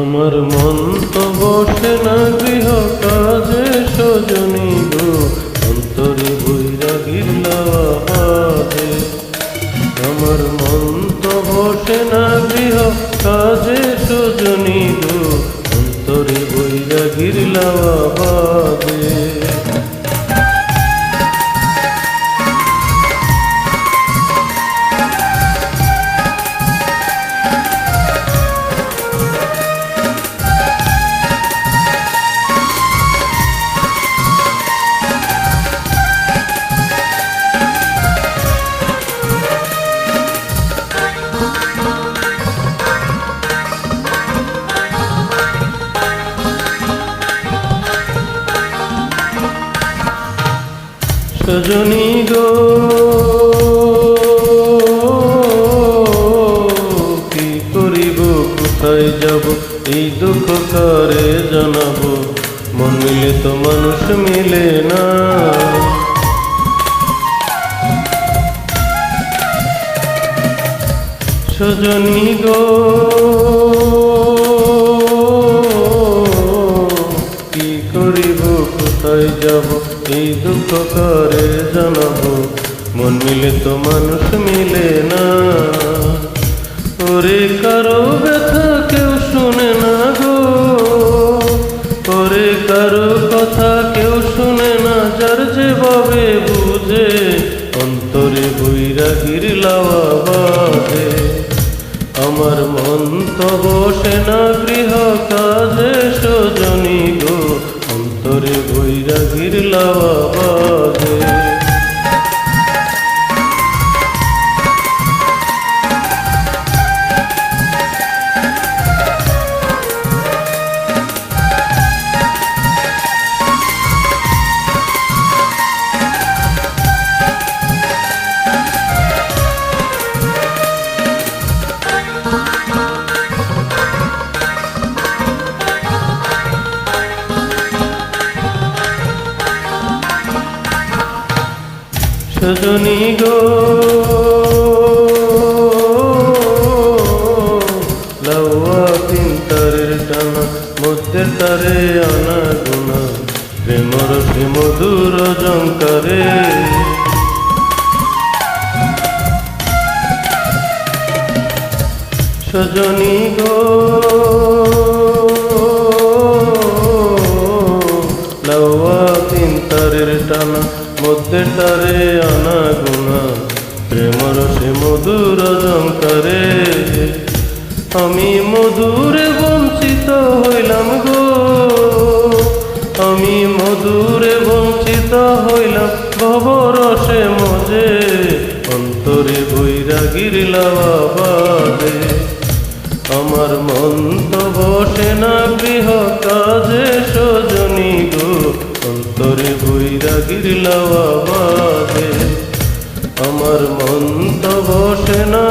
আমার মন তো বসে না গৃহ কাজে, সজনী গো, অন্তরে বৈরা গিল্লাবাদে আমার মন তো বসে না গৃহ কাজে, সজনী গো, অন্তরে বৈরা গিল্লাবাদে সজনী গো। কি করিব, কোথায় যাব? এই দুঃখ কারে জানাব? মন মিলে তো মানুষ মিলে না। সজনী গো, কি করিব, কোথায় যাব? এই দুঃখ করে জানাব মন মিলে তো মানুষ মিলে না। ওরে কারও ব্যথা কেউ শুনে না গো। ওরে কারও কথা কেউ শুনে না, যার যেভাবে বুঝে। অন্তরে বইরা গিরলাওয়া আমার মন তো বসে না গৃহ কাজে গিরলাওয়া বাজে সজনী গো। লাউয়া তিন তারের মধ্যে তারে আনা গুনা প্রেমর জঙ্কারে সজনী গো। মধুর জঙ্কারে আমি মধুরে বঞ্চিত হইলাম গো। আমি মধুরে বঞ্চিত হইলাম, ভবরসে মজে। অন্তরে বইরা গিরলাওয়া বাদে আমার মন তো বসে না গৃহ কাজে, সজনী গো। অন্তরে বইরা গিরলাওয়া বাদে আমার মন তো বসে না